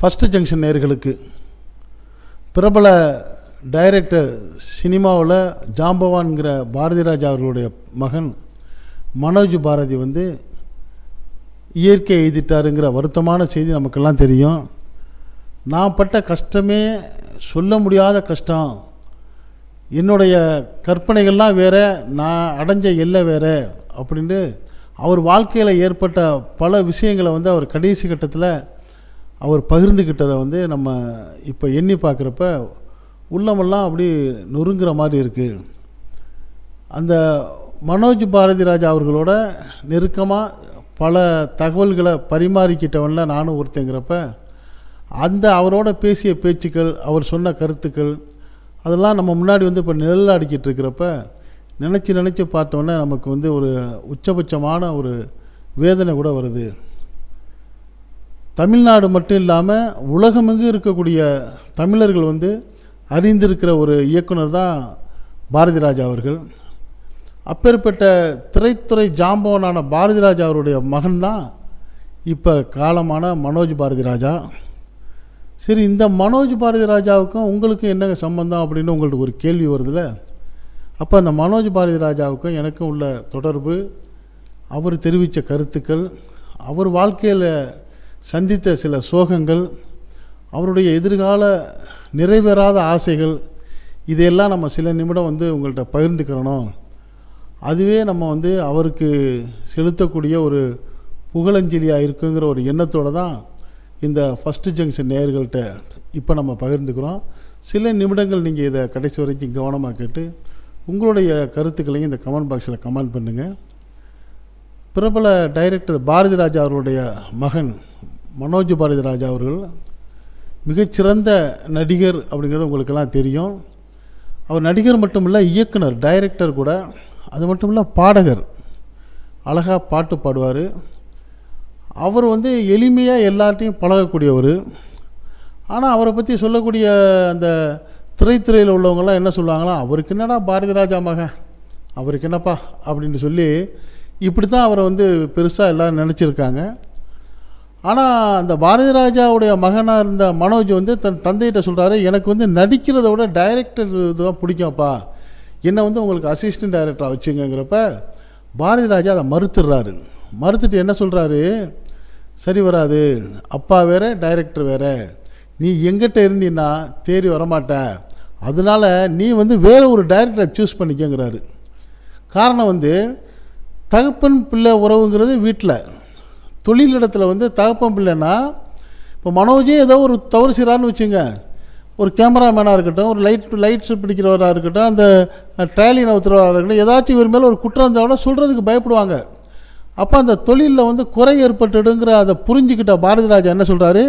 First junction நேர்களுக்கு. பிரபல director சினிமாவில் ஜாம்பவான்கிற பாரதி ராஜா அவர்களுடைய மகன் மனோஜ் பாரதி வந்து இயற்கை எழுதிட்டாருங்கிற வருத்தமான செய்தி நமக்கெல்லாம் தெரியும். நான் பட்ட கஷ்டமே சொல்ல முடியாத கஷ்டம். என்னுடைய கற்பனைகள்லாம் வேற நான் அடைஞ்ச எல்லை வேறு அப்படின்ட்டு அவர் வாழ்க்கையில் ஏற்பட்ட பல விஷயங்களை வந்து அவர் கடைசி கட்டத்தில் அவர் பகிர்ந்துக்கிட்டதை வந்து நம்ம இப்போ எண்ணி பார்க்குறப்ப உள்ளமெல்லாம் அப்படி நொறுங்குற மாதிரி இருக்குது அந்த மனோஜ் பாரதிராஜ் அவர்களோட நெருக்கமாக பல தகவல்களை பரிமாறிக்கிட்டவன்ல நானும் ஒருத்தங்கிறப்ப அந்த அவரோட பேசிய பேச்சுக்கள் அவர் சொன்ன கருத்துக்கள் அதெல்லாம் நம்ம முன்னாடி வந்து இப்போ நிழலாடிக்கிட்டு இருக்கிறப்ப நினச்சி நினச்சி பார்த்தோன்னே நமக்கு வந்து ஒரு உச்சபட்சமான ஒரு வேதனை கூட வருது. தமிழ்நாடு மட்டும் இல்லாமல் உலகமெங்கு இருக்கக்கூடிய தமிழர்கள் வந்து அறிந்திருக்கிற ஒரு இயக்குனர் தான் பாரதி ராஜா அவர்கள். அப்பேற்பட்ட திரைத்துறை ஜாம்பவனான பாரதி ராஜா அவருடைய மகன்தான் இப்போ காலமான மனோஜ் பாரதி ராஜா சரி இந்த மனோஜ் பாரதி ராஜாவுக்கும் உங்களுக்கும் என்னங்க சம்பந்தம் அப்படின்னு உங்களுக்கு ஒரு கேள்வி வருதுல்ல? அப்போ அந்த மனோஜ் பாரதி ராஜாவுக்கும் எனக்கும் உள்ள தொடர்பு அவர் தெரிவித்த கருத்துக்கள் அவர் வாழ்க்கையில் சந்தித்த சில சோகங்கள் அவருடைய எதிர்கால நிறைவேறாத ஆசைகள் இதையெல்லாம் நம்ம சில நிமிடம் வந்து உங்கள்கிட்ட பகிர்ந்துக்கிறணும். அதுவே நம்ம வந்து அவருக்கு செலுத்தக்கூடிய ஒரு புகழஞ்சலியாக இருக்குங்கிற ஒரு எண்ணத்தோடு தான் இந்த ஃபஸ்ட்டு ஜங்ஷன் நேயர்கள்ட்ட இப்போ நம்ம பகிர்ந்துக்கிறோம். சில நிமிடங்கள் நீங்கள் இதை கடைசி வரைக்கும் கவனமாக கேட்டு உங்களுடைய கருத்துக்களையும் இந்த கமெண்ட் பாக்ஸில் கமெண்ட் பண்ணுங்கள் பிரபல டைரக்டர் பாரதிராஜா அவருடைய மகன் மனோஜ் பாரதி ராஜா அவர்கள் மிகச்சிறந்த நடிகர் அப்படிங்கிறது உங்களுக்கெல்லாம் தெரியும். அவர் நடிகர் மட்டும் இல்லை இயக்குனர் டைரக்டர் கூட. அது மட்டும் இல்லை பாடகர். அழகாக பாட்டு பாடுவார். அவர் வந்து எளிமையாக எல்லார்ட்டையும் பழகக்கூடியவர். ஆனால் அவரை பற்றி சொல்லக்கூடிய அந்த திரைத்துறையில் உள்ளவங்கள்லாம் என்ன சொல்லுவாங்களா அவருக்கு என்னடா பாரதி ராஜா மகன்? அவருக்கு என்னப்பா? அப்படின்னு சொல்லி இப்படி தான் அவரை வந்து பெருசாக எல்லோரும் நினச்சிருக்காங்க. ஆனால் அந்த பாரதி ராஜாவுடைய மகனாக இருந்த மனோஜ் வந்து தன் தந்தையிட்ட சொல்கிறாரு எனக்கு வந்து நடிக்கிறத விட டைரக்டர் இதுதான் பிடிக்கும்ப்பா. என்னை வந்து உங்களுக்கு அசிஸ்டன்ட் டைரக்டராக வச்சுங்கிறப்ப பாரதி ராஜா அதை மறுத்துடுறாரு. மறுத்துட்டு என்ன சொல்கிறாரு சரி வராது அப்பா வேற டைரக்டர் வேற. நீ எங்கிட்ட இருந்தீன்னா தேறி வரமாட்ட. அதனால நீ வந்து வேறு ஒரு டைரக்டரை சூஸ் பண்ணிக்கங்கிறாரு. காரணம் வந்து தகப்பன் பிள்ளை உறவுங்கிறது வீட்டில் தொழிலிடத்தில் வந்து தகப்பம் பிள்ளைன்னா இப்போ மனோஜே ஏதோ ஒரு தவறு செய்கிறான்னு வச்சுங்க. ஒரு கேமராமேனாக இருக்கட்டும் ஒரு லைட் லைட்ஸ் பிடிக்கிறவராக இருக்கட்டும் அந்த ட்ராலி நவுத்துறவராக இருக்கட்டும் ஏதாச்சும் இவர் மேலே ஒரு குற்றம் இருந்தால் கூட சொல்கிறதுக்கு பயப்படுவாங்க. அப்போ அந்த தொழிலில் வந்து குறை ஏற்பட்டுடுங்கிற அதை புரிஞ்சுக்கிட்ட பாரதி ராஜா என்ன சொல்கிறாரு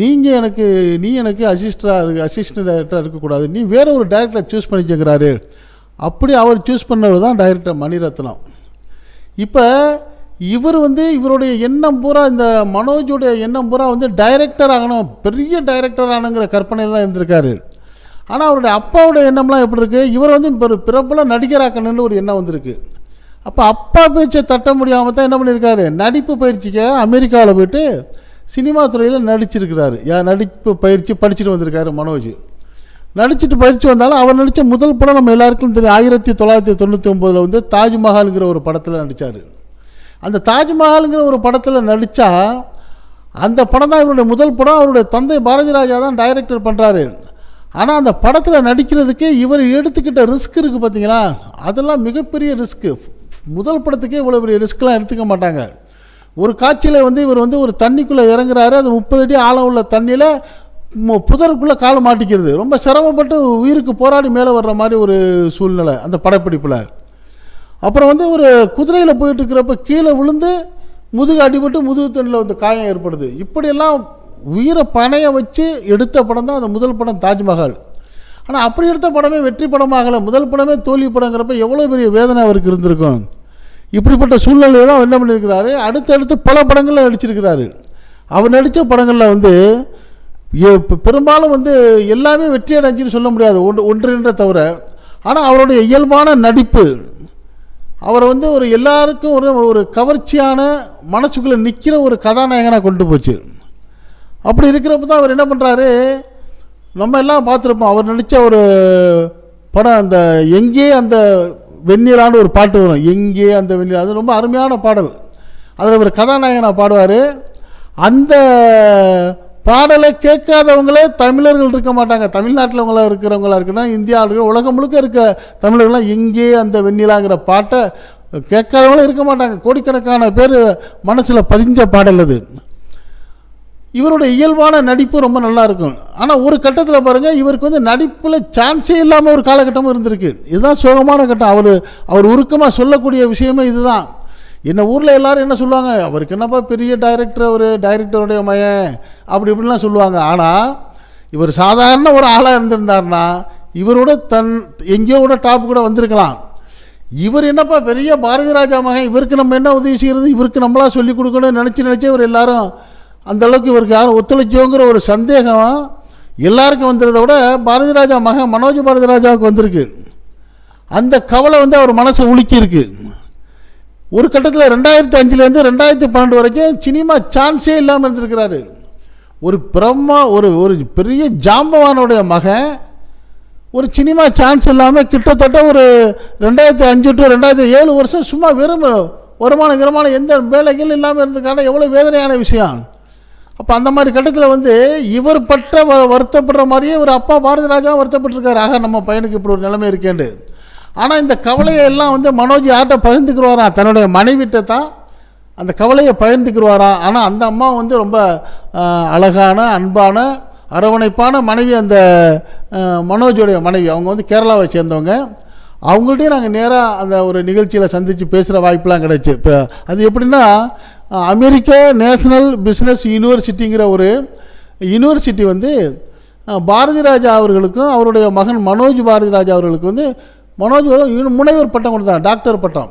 நீங்கள் எனக்கு நீ எனக்கு அசிஸ்டராக இருக்கு அசிஸ்டன்ட் டைரக்டராக இருக்கக்கூடாது. நீ வேற ஒரு டைரக்டரை சூஸ் பண்ணிக்கங்கிறாரு. அப்படி அவர் சூஸ் பண்ணவர் தான் டைரக்டர் மணிரத்னம். இப்போ இவர் வந்து இவருடைய எண்ணம் பூரா இந்த மனோஜுடைய எண்ணம் பூரா வந்து டைரக்டர் ஆகணும். பெரிய டைரக்டர் ஆகணுங்கிற கற்பனையில் தான் இருந்திருக்காரு. ஆனால் அவருடைய அப்பாவுடைய எண்ணம்லாம் எப்படி இருக்குது இவர் வந்து இப்போ பிரபல நடிகராக்கணும்னு ஒரு எண்ணம் வந்திருக்கு. அப்போ அப்பா பேச்சை தட்ட முடியாமல் தான் என்ன பண்ணியிருக்காரு? நடிப்பு பயிற்சிக்கு அமெரிக்காவில் போயிட்டு சினிமா துறையில் நடிச்சிருக்கிறாரு. யா நடிப்பு பயிற்சி படிச்சுட்டு வந்திருக்காரு மனோஜ். நடிச்சுட்டு பயிற்சி வந்தாலும் அவர் நடித்த முதல் படம் நம்ம எல்லாருக்கும் தெரியும். ஆயிரத்தி தொள்ளாயிரத்தி தொண்ணூற்றி ஒம்போதில் வந்து தாஜ்மஹால்ங்கிற ஒரு படத்தில் நடித்தார் அந்த தாஜ்மஹாலுங்கிற ஒரு படத்தில் நடித்தா அந்த படம் தான் இவருடைய முதல் படம். அவருடைய தந்தை பாரதி ராஜா தான் டைரக்டர் பண்ணுறாரு ஆனால் அந்த படத்தில் நடிக்கிறதுக்கு இவர் எடுத்துக்கிட்ட ரிஸ்க் இருக்குது பார்த்தீங்களா அதெல்லாம் மிகப்பெரிய ரிஸ்க்கு முதல் படத்துக்கே இவ்வளோ பெரிய ரிஸ்க்லாம் எடுத்துக்க மாட்டாங்க. ஒரு காட்சியில் வந்து இவர் வந்து ஒரு தண்ணிக்குள்ளே இறங்குறாரு. அது முப்பது அடி ஆழம் உள்ள தண்ணியில் புதருக்குள்ளே கால் மாட்டிக்கிறது. ரொம்ப சிரமப்பட்டு உயிருக்கு போராடி மேலே வர்ற மாதிரி ஒரு சூழ்நிலை அந்த படப்பிடிப்பில். அப்புறம் வந்து ஒரு குதிரையில் போயிட்டு இருக்கிறப்ப கீழே விழுந்து முதுகு அடிபட்டு முதுகு தண்டில் வந்து காயம் ஏற்படுது. இப்படியெல்லாம் உயிரை பணைய வச்சு எடுத்த படம் தான் அந்த முதல் படம் தாஜ்மஹால். ஆனால் அப்படி எடுத்த படமே வெற்றி படமாகலை முதல் படமே தோல்வி படங்கிறப்ப எவ்வளோ பெரிய வேதனை அவருக்கு இருந்திருக்கும். இப்படிப்பட்ட சூழ்நிலையை தான் என்ன பண்ணியிருக்கிறாரு? அடுத்தடுத்து பல படங்களில் நடிச்சிருக்கிறாரு. அவர் நடித்த படங்களில் வந்து எ- பெரும்பாலும் வந்து எல்லாமே வெற்றி அடைஞ்சின்னு சொல்ல முடியாது. ஒன்று ஒன்றின்ற தவிர. ஆனால் அவருடைய இயல்பான நடிப்பு அவரை வந்து ஒரு எல்லாருக்கும் ஒரு ஒரு கவர்ச்சியான மனசுக்குள்ளே நிற்கிற ஒரு கதாநாயகனாக கொண்டு போச்சு. அப்படி இருக்கிறப்ப தான் அவர் என்ன பண்ணுறாரு நம்ம எல்லாம் பார்த்துருப்போம் அவர் நடித்த ஒரு படம் அந்த எங்கே அந்த வெண்ணிலான்னு ஒரு பாட்டு வரும். எங்கே அந்த வெண்ணிலா அது ரொம்ப அருமையான பாடல். அதில் ஒரு கதாநாயகனாக பாடுவார். அந்த பாடலை கேட்காதவங்களே தமிழர்கள் இருக்க மாட்டாங்க. தமிழ்நாட்டில் உங்களா இருக்கிறவங்களா இருக்குன்னா இந்தியா இருக்கிற உலகம் முழுக்க இருக்க தமிழர்கள்லாம் எங்கே அந்த வெண்ணிலாங்கிற பாட்டை கேட்காதவங்களும் இருக்க மாட்டாங்க. கோடிக்கணக்கான பேர் மனசில் பதிஞ்ச பாடல் அது. இவருடைய இயல்பான நடிப்பு ரொம்ப நல்லா இருக்கும். ஆனால் ஒரு கட்டத்தில் பாருங்கள் இவருக்கு வந்து நடிப்பில் சான்ஸே இல்லாமல் ஒரு காலகட்டமும் இருந்திருக்கு. இதுதான் சோகமான கட்டம். அவர் அவர் உருக்கமாக சொல்லக்கூடிய விஷயமே இதுதான். என்ன ஊரில் எல்லாரும் என்ன சொல்லுவாங்க? அவருக்கு என்னப்பா பெரிய டைரக்டர் அவர் டைரக்டருடைய மயன் அப்படி இப்படிலாம் சொல்லுவாங்க. ஆனால் இவர் சாதாரண ஒரு ஆளாக இருந்திருந்தாருன்னா இவரோட தன் எங்கேயோ கூட டாப் கூட வந்திருக்கலாம். இவர் என்னப்பா பெரிய பாரதி ராஜா மகன்? இவருக்கு நம்ம என்ன உதவி செய்கிறது இவருக்கு நம்மளா சொல்லிக் கொடுக்கணும்னு நினச்சி நினச்சி இவர் எல்லாரும் அந்தளவுக்கு இவருக்கு யாரும் ஒத்துழைச்சோங்கிற ஒரு சந்தேகம் எல்லாருக்கும் வந்துடுறத விட பாரதி ராஜா மகன் மனோஜ் பாரதி ராஜாவுக்கு வந்திருக்கு. அந்த கவலை வந்து அவர் மனசை உலுக்கியிருக்கு. ஒரு கட்டத்தில் ரெண்டாயிரத்தி அஞ்சுலேருந்து ரெண்டாயிரத்தி பன்னெண்டு வரைக்கும் சினிமா சான்ஸே இல்லாமல் இருந்திருக்கிறாரு. ஒரு பிரம்மா ஒரு ஒரு பெரிய ஜாம்பவானுடைய மகன் ஒரு சினிமா சான்ஸ் இல்லாமல் கிட்டத்தட்ட ஒரு ரெண்டாயிரத்தி அஞ்சு டு ரெண்டாயிரத்தி ஏழு வருஷம் சும்மா வெறும் வருமானம் கிரமான எந்த வேலைகள் இல்லாமல் இருந்ததுக்கான எவ்வளோ வேதனையான விஷயம். அப்போ அந்த மாதிரி கட்டத்தில் வந்து இவர் பட்ட வ- வருத்தப்படுற மாதிரியே ஒரு அப்பா பாரதி ராஜாவும் வருத்தப்பட்டிருக்காரு. ஆக நம்ம பையனுக்கு இப்படி ஒரு நிலைமை இருக்கேன்னு ஆனால் இந்த கவலையை எல்லாம் வந்து மனோஜ் யார்கிட்ட பகிர்ந்துக்குருவாராம் தன்னுடைய மனைவிட்ட தான் அந்த கவலையை பகிர்ந்துக்குருவாராம் ஆனால் அந்த அம்மா வந்து ரொம்ப அழகான அன்பான அரவணைப்பான மனைவி அந்த மனோஜோடைய மனைவி. அவங்க வந்து கேரளாவை சேர்ந்தவங்க. அவங்கள்ட்டையும் நாங்கள் நேராக அந்த ஒரு நிகழ்ச்சியில் சந்தித்து பேசுகிற வாய்ப்பெலாம் கிடச்சி. இப்போ அது எப்படின்னா அமெரிக்க நேஷனல் பிஸ்னஸ் யூனிவர்சிட்டிங்கிற ஒரு யூனிவர்சிட்டி வந்து பாரதி ராஜா அவர்களுக்கும் அவருடைய மகன் மனோஜ் பாரதி ராஜா அவர்களுக்கு வந்து மனோஜ் அவர்கள் முனைவர் பட்டம் கொடுத்தாங்க டாக்டர் பட்டம்.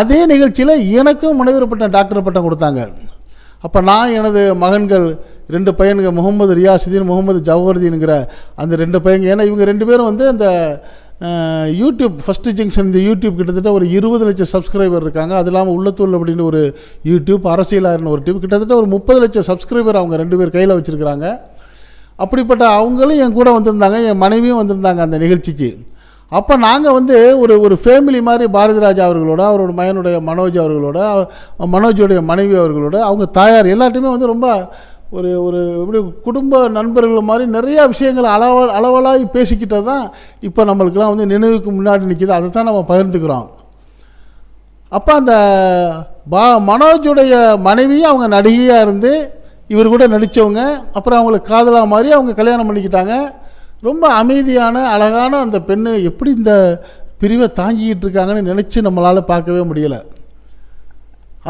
அதே நிகழ்ச்சியில் எனக்கும் முனைவர் பட்டம் டாக்டர் பட்டம் கொடுத்தாங்க. அப்போ நான் எனது மகன்கள் ரெண்டு பையனுங்க முகமது ரியாசுதீன் முகமது ஜவஹர்தீனுங்கிற அந்த ரெண்டு பையங்க. ஏன்னா இவங்க ரெண்டு பேரும் வந்து அந்த யூடியூப் ஃபஸ்ட்டு ஜங்ஷன் இந்த யூடியூப் கிட்டத்தட்ட ஒரு இருபது லட்சம் சப்ஸ்கிரைபர் இருக்காங்க. அது இல்லாமல் உள்ளத்தூள் அப்படின்னு ஒரு யூடியூப் அரசியலாருன்னு ஒரு டியூப் கிட்டத்தட்ட ஒரு முப்பது லட்சம் சப்ஸ்கிரைபர் அவங்க ரெண்டு பேர் கையில் வச்சுருக்கிறாங்க. அப்படிப்பட்ட அவங்களும் என் கூட வந்திருந்தாங்க என் மனைவியும் வந்திருந்தாங்க அந்த நிகழ்ச்சிக்கு. அப்போ நாங்கள் வந்து ஒரு ஒரு ஃபேமிலி மாதிரி பாரதிராஜா அவர்களோட அவரோட மகனுடைய மனோஜ் அவர்களோட மனோஜுடைய மனைவி அவர்களோட அவங்க தாயார் எல்லாத்தையுமே வந்து ரொம்ப ஒரு ஒரு இப்படி குடும்ப நண்பர்கள் மாதிரி நிறையா விஷயங்களை அளவ அளவலாகி பேசிக்கிட்டது தான் இப்போ நம்மளுக்கெல்லாம் வந்து நினைவுக்கு முன்னாடி நிற்கிது அதை தான் நம்ம பகிர்ந்துக்கிறோம். அப்போ அந்த பா மனோஜுடைய மனைவியும் அவங்க நடிகையாக இருந்து இவர் கூட நடித்தவங்க அப்புறம் அவங்களுக்கு காதலாக மாதிரி அவங்க கல்யாணம் பண்ணிக்கிட்டாங்க. ரொம்ப அமைதியான அழகான அந்த பெண்ணு எப்படி இந்த பிரிவை தாங்கிக்கிட்டு இருக்காங்கன்னு நினச்சி நம்மளால் பார்க்கவே முடியலை.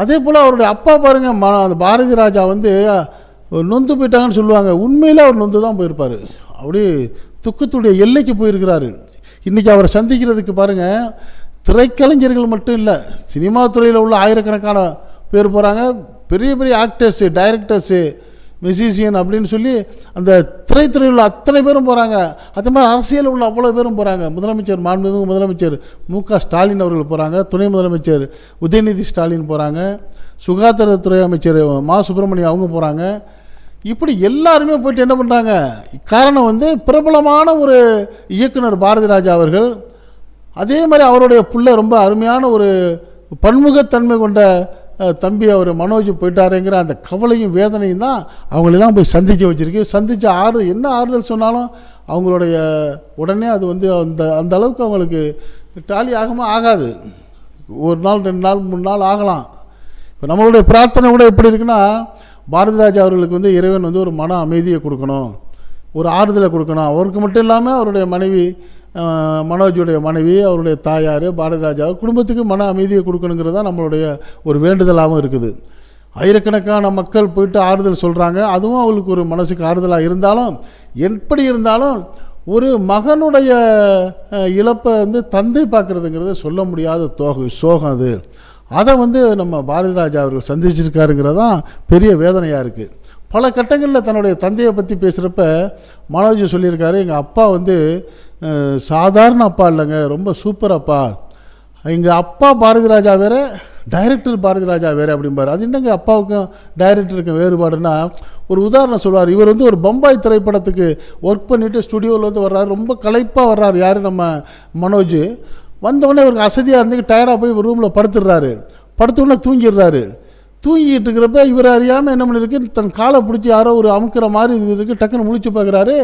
அதே போல் அவருடைய அப்பா பாருங்கள் ம அந்த பாரதி ராஜா வந்து நொந்து போயிட்டாங்கன்னு சொல்லுவாங்க. உண்மையில் அவர் நொந்து தான் போயிருப்பார். அப்படியே துக்கத்துடைய எல்லைக்கு போயிருக்கிறாரு. இன்றைக்கி அவரை சந்திக்கிறதுக்கு பாருங்கள் திரைக்கலைஞர்கள் மட்டும் இல்லை சினிமா துறையில் உள்ள ஆயிரக்கணக்கான பேர் போகிறாங்க பெரிய பெரிய ஆக்டர்ஸு டைரக்டர்ஸு மெசிசியன் அப்படின்னு சொல்லி அந்த திரைத்துறையில் உள்ள அத்தனை பேரும் போகிறாங்க அதே மாதிரி அரசியலில் உள்ள அவ்வளோ பேரும் போகிறாங்க முதலமைச்சர் மாண்புமிகு முதலமைச்சர் மு க ஸ்டாலின் அவர்கள் போகிறாங்க துணை முதலமைச்சர் உதயநிதி ஸ்டாலின் போகிறாங்க சுகாதாரத்துறை அமைச்சர் மா. சுப்பிரமணியம் அவங்க போகிறாங்க இப்படி எல்லாருமே போயிட்டு என்ன பண்ணுறாங்க காரணம் வந்து பிரபலமான ஒரு இயக்குனர் பாரதி ராஜா அவர்கள். அதே மாதிரி அவருடைய புள்ள ரொம்ப அருமையான ஒரு பன்முகத்தன்மை கொண்ட தம்பி அவர் மனோஜ் போயிட்டாருங்கிற அந்த கவலையும் வேதனையும் தான் அவங்களெல்லாம் போய் சந்தித்து வச்சுருக்கு. சந்தித்த ஆறு என்ன ஆறுதல் சொன்னாலும் அவங்களுடைய உடனே அது வந்து அந்த அந்த அளவுக்கு அவங்களுக்கு டாலி ஆகுமா ஆகாது. ஒரு நாள் ரெண்டு நாள் மூணு நாள் ஆகலாம். இப்போ நம்மளுடைய பிரார்த்தனை கூட எப்படி இருக்குன்னா பாரதிராஜா அவர்களுக்கு வந்து இறைவன் வந்து ஒரு மன அமைதியை கொடுக்கணும். ஒரு ஆறுதலை கொடுக்கணும். அவருக்கு மட்டும் இல்லாமல் அவருடைய மனைவி மனோஜுடைய மனைவி அவருடைய தாயார் பாரதி ராஜா குடும்பத்துக்கு மன அமைதியை கொடுக்கணுங்கிறது தான் நம்மளுடைய ஒரு வேண்டுதலாகவும் இருக்குது. ஆயிரக்கணக்கான மக்கள் போயிட்டு ஆறுதல் சொல்கிறாங்க அதுவும் அவளுக்கு ஒரு மனசுக்கு ஆறுதலாக இருந்தாலும் எப்படி இருந்தாலும் ஒரு மகனுடைய இழப்பை வந்து தந்தை பார்க்குறதுங்கிறத சொல்ல முடியாத தோகை சோகம் அது. அதை வந்து நம்ம பாரதி ராஜா அவர்கள் சந்திச்சிருக்காருங்கிறது தான் பெரிய வேதனையாக இருக்குது பல கட்டங்களில் தன்னுடைய தந்தையை பற்றி பேசுகிறப்ப மனோஜ் சொல்லியிருக்காரு எங்கள் அப்பா வந்து சாதாரண அப்பா இல்லைங்க ரொம்ப சூப்பர் அப்பா. எங்கள் அப்பா பாரதி ராஜா வேறு டைரக்டர் பாரதி ராஜா வேறு அப்படிம்பாரு. அது என்னங்க அப்பாவுக்கும் டைரக்டருக்கும் வேறுபாடுனா ஒரு உதாரணம் சொல்வார். இவர் வந்து ஒரு பம்பாய் திரைப்படத்துக்கு ஒர்க் பண்ணிவிட்டு ஸ்டுடியோவில் வந்து வர்றாரு. ரொம்ப களைப்பாக வர்றாரு. யார்? நம்ம மனோஜ். வந்தவுடனே இவருக்கு அசதியாக இருந்து டயர்டாக போய் ரூமில் படுத்துடுறாரு. படுத்த உடனே தூங்கிடுறாரு. தூங்கிட்டு இருக்கிறப்ப இவர் அறியாமல் என்ன பண்ணியிருக்கு? தன் காலை பிடிச்சி யாரோ ஒரு அமுக்கிற மாதிரி இது இருக்கு டக்குன்னு முழிச்சு பார்க்குறாரு.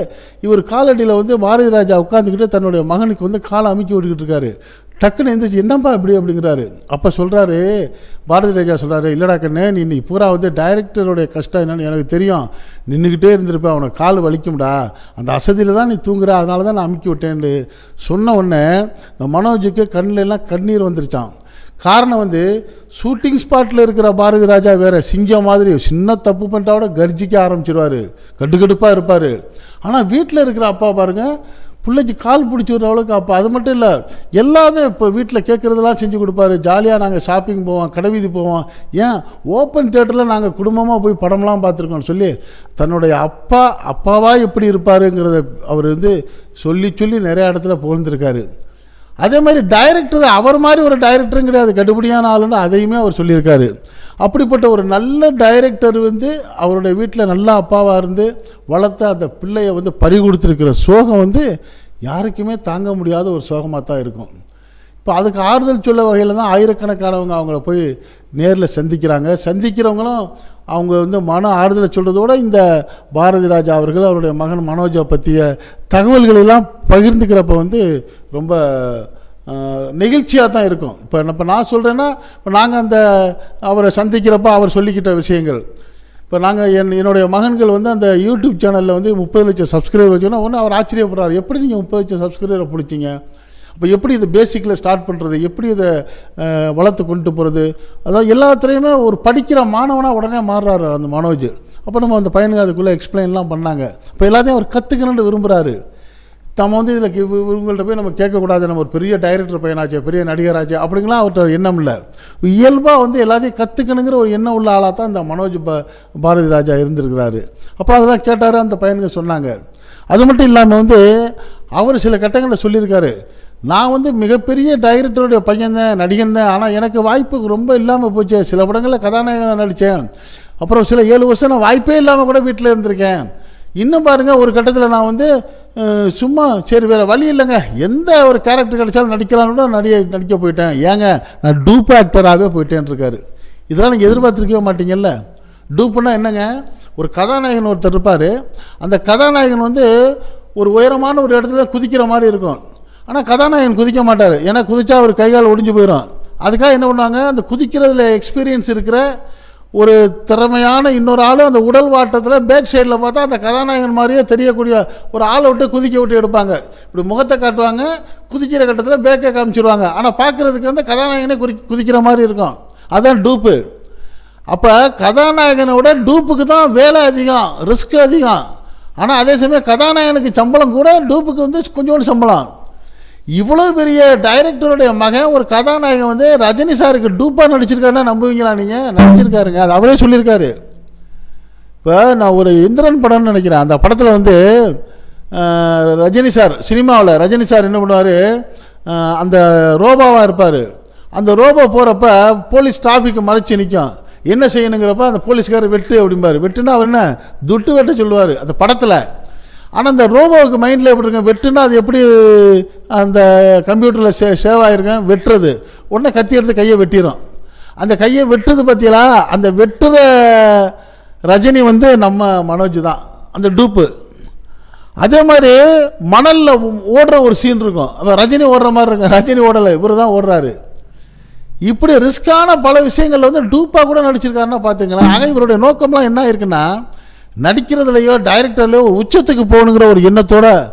இவர் காலடியில் வந்து பாரதி ராஜா உட்காந்துக்கிட்டு தன்னுடைய மகனுக்கு வந்து காலை அமுக்கி விட்டுக்கிட்டு இருக்காரு டக்குன்னு எழுந்திரிச்சு என்னப்பா இப்படி? அப்படிங்கிறாரு. அப்போ சொல்கிறாரு பாரதி ராஜா சொல்கிறாரு இல்லைடா கண்ணே நீ இன்னைக்கு பூரா வந்து டைரக்டருடைய கஷ்டம் என்னன்னு எனக்கு தெரியும். நின்றுக்கிட்டே இருந்திருப்பேன் அவனுக்கு கால் வலிக்கும்டா. அந்த அசதியில் தான் நீ தூங்குற அதனால தான் நான் அமுக்கி விட்டேன்னு சொன்ன உடனே இந்த மனோஜுக்கு கண்ணிலெல்லாம் கண்ணீர் வந்துருச்சான் காரணம் வந்து ஷூட்டிங் ஸ்பாட்டில் இருக்கிற பாரதி ராஜா வேறு சிங்கம் மாதிரி சின்ன தப்பு பண்ணிட்டா கூட கர்ஜிக்க ஆரம்பிச்சிருவாரு. கட்டுக்கடுப்பாக இருப்பார். ஆனால் வீட்டில் இருக்கிற அப்பா பாருங்க பிள்ளைக்கு கால் பிடிச்சி விட்ற அளவுக்கு அப்பா அது மட்டும் இல்லை எல்லாமே இப்போ வீட்டில் கேட்குறதெல்லாம் செஞ்சு கொடுப்பாரு. ஜாலியாக நாங்கள் ஷாப்பிங் போவோம் கடைவீதி போவோம். ஏன்? ஓப்பன் தேட்டரில் நாங்கள் குடும்பமாக போய் படம்லாம் பார்த்துருக்கோம்னு சொல்லி தன்னுடைய அப்பா அப்பாவாக எப்படி இருப்பாருங்கிறத அவர் வந்து சொல்லி சொல்லி நிறைய இடத்துல புகழ்ந்துருக்காரு. அதே மாதிரி டைரக்டர் அவர் மாதிரி ஒரு டைரக்டரும் கிடையாது கடுபடியான ஆளுன்னு அதையுமே அவர் சொல்லியிருக்காரு. அப்படிப்பட்ட ஒரு நல்ல டைரக்டர் வந்து அவருடைய வீட்டில் நல்ல அப்பாவாக இருந்து வளர்த்த அந்த பிள்ளையை வந்து பறி கொடுத்துருக்கிற சோகம் வந்து யாருக்குமே தாங்க முடியாத ஒரு சோகமாக தான் இருக்கும். இப்போ அதுக்கு ஆறுதல் சொல்ல வகையில் தான் ஆயிரக்கணக்கானவங்க அவங்கள போய் நேரில் சந்திக்கிறாங்க. சந்திக்கிறவங்களும் அவங்க வந்து மன ஆறுதலை சொல்கிறதோட இந்த பாரதி ராஜா அவர்கள் அவருடைய மகன் மனோஜா பற்றிய தகவல்களெல்லாம் பகிர்ந்துக்கிறப்ப வந்து ரொம்ப நெகிழ்ச்சியாக தான் இருக்கும். இப்போ இப்போ நான் சொல்கிறேன்னா இப்போ நாங்கள் அந்த அவரை சந்திக்கிறப்ப அவர் சொல்லிக்கிட்ட விஷயங்கள். இப்போ நாங்கள் என் என்னுடைய மகன்கள் வந்து அந்த யூடியூப் சேனலில் வந்து முப்பது லட்சம் சப்ஸ்கிரைபர் வச்சோன்னா ஒன்று அவர் ஆச்சரியப்படுறாரு எப்படி நீங்கள் முப்பது லட்சம் சப்ஸ்கிரைபரை பிடிச்சிங்க? அப்போ எப்படி இது பேசிக்கில் ஸ்டார்ட் பண்ணுறது எப்படி இதை வளர்த்து கொண்டு போகிறது அதாவது எல்லாத்துலேயுமே ஒரு படிக்கிற மாணவனாக உடனே மாறுறாரு அந்த மனோஜ். அப்போ நம்ம அந்த பையனுக்கு அதுக்குள்ளே எக்ஸ்பிளைன்லாம் பண்ணாங்க. இப்போ எல்லாத்தையும் அவர் கற்றுக்கணும்னு விரும்புகிறாரு நம்ம வந்து இதில் இவங்கள்ட்ட போய் நம்ம கேட்கக்கூடாது. நம்ம ஒரு பெரிய டைரக்டர் பையனாச்சே பெரிய நடிகராச்சே அப்படிங்கலாம் அவர்கிட்ட எண்ணம் இல்லை. இயல்பாக வந்து எல்லாத்தையும் கற்றுக்கணுங்கிற ஒரு எண்ணம் உள்ள ஆளாக தான் இந்த மனோஜ் பா பாரதி ராஜா இருந்திருக்கிறாரு. அப்போ அதெல்லாம் கேட்டார் அந்த பையனுக்கு சொன்னாங்க. அது மட்டும் இல்லாமல் வந்து அவர் சில கட்டங்களில் சொல்லியிருக்காரு. நான் வந்து மிகப்பெரிய டைரக்டருடைய பையன் தான் நடிகன் தான். ஆனால் எனக்கு வாய்ப்பு ரொம்ப இல்லாமல் போச்சு. சில படங்களில் கதாநாயகன் நடித்தேன் அப்புறம் சில ஏழு வருஷம் நான் வாய்ப்பே இல்லாமல் கூட வீட்டில் இருந்திருக்கேன். இன்னும் பாருங்கள் ஒரு கட்டத்தில் நான் வந்து சும்மா சரி வேறு வழி இல்லைங்க. எந்த ஒரு கேரக்டர் கிடைச்சாலும் நடிக்கலாம்னு கூட நடிக நடிக்க போயிட்டேன். ஏங்க நான் டூப் ஆக்டராகவே போயிட்டேன் இருக்காரு. இதெல்லாம் நீங்கள் எதிர்பார்த்துருக்கவே மாட்டீங்கல்ல? டூப்புனா என்னங்க? ஒரு கதாநாயகன் ஒருத்தர் இருப்பார். அந்த கதாநாயகன் வந்து ஒரு உயரமான ஒரு இடத்துல குதிக்கிற மாதிரி இருக்கும். ஆனால் கதாநாயகன் குதிக்க மாட்டார். ஏன்னா குதிச்சா அவர் கைகால் ஒடிஞ்சு போயிடும் அதுக்காக என்ன பண்ணுவாங்க? அந்த குதிக்கிறதுல எக்ஸ்பீரியன்ஸ் இருக்கிற ஒரு திறமையான இன்னொரு ஆள் அந்த உடல் வாட்டத்தில் பேக் சைடில் பார்த்தா அந்த கதாநாயகன் மாதிரியே தெரியக்கூடிய ஒரு ஆளை விட்டு குதிக்க விட்டு எடுப்பாங்க. இப்படி முகத்தை காட்டுவாங்க குதிக்கிற கட்டத்தில் பேக்கை காமிச்சிருவாங்க. ஆனால் பார்க்குறதுக்கு வந்து கதாநாயகனே குறி குதிக்கிற மாதிரி இருக்கும். அதுதான் டூப்பு அப்போ கதாநாயகனை விட டூப்புக்கு தான் வேலை அதிகம் ரிஸ்க் அதிகம். ஆனால் அதே சமயம் கதாநாயகனுக்கு சம்பளம் கூட டூப்புக்கு வந்து கொஞ்சோண்டு சம்பளம். இவ்வளோ பெரிய டைரக்டருடைய மகன் ஒரு கதாநாயகன் வந்து ரஜினி சாருக்கு டூப்பாக நடிச்சிருக்காருன்னா நம்புவீங்களா நீங்கள் நடிச்சிருக்காருங்க. அது அவரே சொல்லியிருக்காரு. இப்போ நான் ஒரு இந்திரன் படம்னு நினைக்கிறேன். அந்த படத்தில் வந்து ரஜினி சார் சினிமாவில் ரஜினி சார் என்ன பண்ணுவார்? அந்த ரோபோவாக இருப்பார். அந்த ரோபோ போகிறப்ப போலீஸ் டிராஃபிக்கை மறைச்சி நிற்கும் என்ன செய்யணுங்கிறப்ப அந்த போலீஸ்காரர் வெட்டு அப்படிம்பாரு. வெட்டுன்னா அவர் என்ன? துட்டு வெட்ட சொல்லுவார். அந்த படத்தில். ஆனால் அந்த ரோபோவுக்கு மைண்டில் எப்படி இருக்கும்? வெட்டுனா அது எப்படி அந்த கம்ப்யூட்டரில் சே சேவ் ஆகிருக்கும் வெட்டுறது. உடனே கத்தி எடுத்து கையை வெட்டிடும் அந்த கையை வெட்டுறது பார்த்தீங்களா அந்த வெட்டுற ரஜினி வந்து நம்ம மனோஜ் தான். அந்த டூப்பு. அதே மாதிரி மணலில் ஓடுற ஒரு சீன் இருக்கும். அப்போ ரஜினி ஓடுற மாதிரி இருக்கும். ரஜினி ஓடலை இவர் தான் ஓடுறாரு. இப்படி ரிஸ்க்கான பல விஷயங்கள்ல வந்து டூப்பாக கூட நடிச்சிருக்காருன்னா பார்த்துங்களேன் ஆக இவருடைய நோக்கம்லாம் என்ன இருக்குன்னா நடிக்கிறதுலையோ டைரக்டர்லையோ ஒரு உச்சத்துக்கு போகணுங்கிற ஒரு எண்ணத்தோட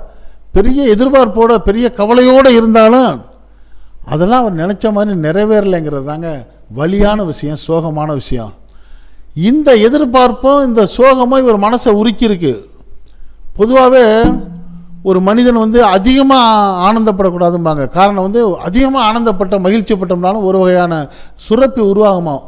பெரிய எதிர்பார்ப்போட பெரிய கவலையோடு இருந்தாலும் அதெல்லாம் அவர் நினச்ச மாதிரி நிறைவேறலைங்கிறது தாங்க வலியான விஷயம் சோகமான விஷயம். இந்த எதிர்பார்ப்பும் இந்த சோகமும் இவர் மனசை உருக்கியிருக்கு. பொதுவாகவே ஒரு மனிதன் வந்து அதிகமாக ஆனந்தப்படக்கூடாதும்பாங்க. காரணம் வந்து அதிகமாக ஆனந்தப்பட்ட மகிழ்ச்சிப்பட்டோம்னாலும் ஒரு வகையான சுரப்பி உருவாகுமா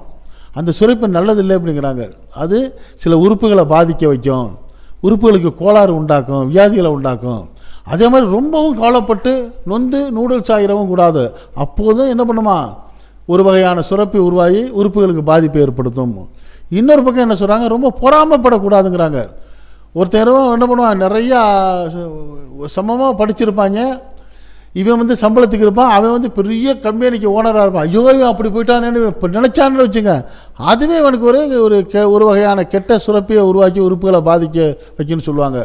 அந்த சுரப்பு நல்லதில்லை அப்படிங்கிறாங்க. அது சில உறுப்புகளை பாதிக்க வைக்கும். உறுப்புகளுக்கு கோளாறு உண்டாக்கும் வியாதிகளை உண்டாக்கும். அதே மாதிரி ரொம்பவும் கவலைப்பட்டு நொந்து நூடுல்ஸ் ஆகிடவும் கூடாது. அப்போதும் என்ன பண்ணுமா? ஒரு வகையான சுரப்பி உருவாகி உறுப்புகளுக்கு பாதிப்பை ஏற்படுத்தும். இன்னொரு பக்கம் என்ன சொல்கிறாங்க ரொம்ப பொறாமைப்படக்கூடாதுங்கிறாங்க. ஒருத்தரும் என்ன பண்ணுவான்? நிறையா சமமாக படிச்சிருப்பாங்க. இவன் வந்து சம்பளத்துக்கு இருப்பான் அவன் வந்து பெரிய கம்பெனிக்கு ஓனராக இருப்பான். ஐயோ இவன் அப்படி போயிட்டான்னு இப்போ நினச்சான்னு வச்சுங்க. அதுவே இவனுக்கு ஒரு ஒரு கெ ஒரு வகையான கெட்ட சுரப்பியை உருவாக்கி உறுப்புகளை பாதிக்க வைக்குன்னு சொல்லுவாங்க.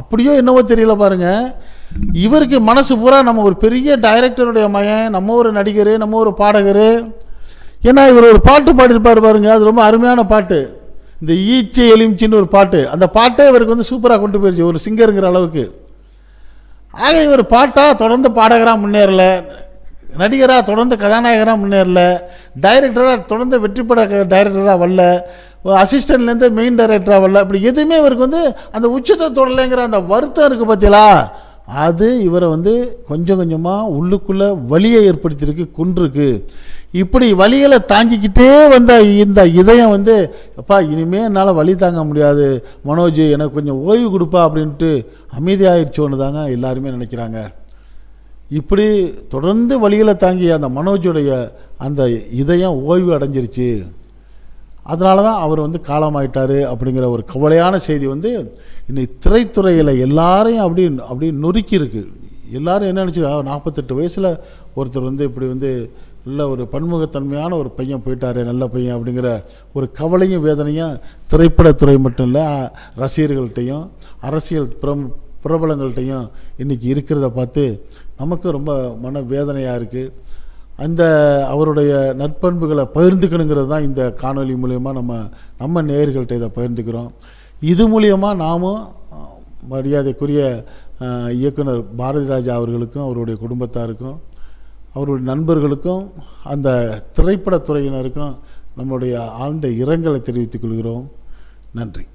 அப்படியோ என்னவோ தெரியல பாருங்கள் இவருக்கு மனசு பூரா நம்ம ஒரு பெரிய டைரக்டருடைய மையன் நம்ம ஒரு நடிகர் நம்ம ஒரு பாடகர். ஏன்னா இவர் ஒரு பாட்டு பாடியிருப்பார் பாருங்க அது ரொம்ப அருமையான பாட்டு. இந்த ஈச்சை எலுமிச்சின்னு ஒரு பாட்டு. அந்த பாட்டே இவருக்கு வந்து சூப்பராக கொண்டு போயிடுச்சு ஒரு சிங்கருங்கிற அளவுக்கு. ஆக இவர் பாட்டாக தொடர்ந்து பாடகராக முன்னேறல நடிகராக தொடர்ந்து கதாநாயகராக முன்னேறல டைரக்டராக தொடர்ந்து வெற்றி பட டைரக்டராக வரல அசிஸ்டன்ட்லேருந்து மெயின் டைரக்டராக வரல அப்படி எதுவுமே இவருக்கு வந்து அந்த உச்சத்தை தொடலைங்கிற அந்த வருத்தம் இருக்குது பார்த்தீங்களா அது இவரை வந்து கொஞ்சம் கொஞ்சமாக உள்ளுக்குள்ளே வலியை ஏற்படுத்தியிருக்கு கொன்றிருக்கு. இப்படி வலிகளை தாங்கிக்கிட்டே வந்த இந்த இதயம் வந்து அப்பா இனிமேல் என்னால் வலி தாங்க முடியாது. மனோஜ் எனக்கு கொஞ்சம் ஓய்வு கொடுப்பா அப்படின்ட்டு அமைதியாயிருச்சோன்னு தாங்க எல்லாருமே நினைக்கிறாங்க. இப்படி தொடர்ந்து வழிகளை தாங்கிய அந்த மனோஜுடைய அந்த இதயம் ஓய்வு அடைஞ்சிருச்சு. அதனால தான் அவர் வந்து காலமாயிட்டார் அப்படிங்கிற ஒரு கவலையான செய்தி வந்து இன்னைக்கு திரைத்துறையில் எல்லாரையும் அப்படி அப்படி நொறுக்கி இருக்கு எல்லாரும் என்ன நினச்சி நாற்பத்தெட்டு வயசில் ஒருத்தர் வந்து இப்படி வந்து நல்ல ஒரு பன்முகத்தன்மையான ஒரு பையன் போயிட்டாரே நல்ல பையன் அப்படிங்கிற ஒரு கவலையும் வேதனையும் திரைப்படத்துறை மட்டும் இல்லை ரசிகர்கள்ட்டையும் அரசியல் பிரம் பிரபலங்கள்ட்டையும் இன்றைக்கி இருக்கிறத பார்த்து நமக்கு ரொம்ப மன வேதனையாக இருக்குது அந்த அவருடைய நற்பண்புகளை பகிர்ந்துக்கணுங்கிறது தான் இந்த காணொளி மூலயமா நம்ம நம்ம நேயர்கள்ட்ட இதை பகிர்ந்துக்கிறோம். இது மூலியமாக நாமும் மரியாதைக்குரிய இயக்குனர் பாரதிராஜா அவர்களுக்கும் அவருடைய குடும்பத்தாருக்கும் அவருடைய நண்பர்களுக்கும் அந்த திரைப்படத்துறையினருக்கும் நம்முடைய ஆழ்ந்த இரங்கலை தெரிவித்துக் கொள்கிறோம். நன்றி.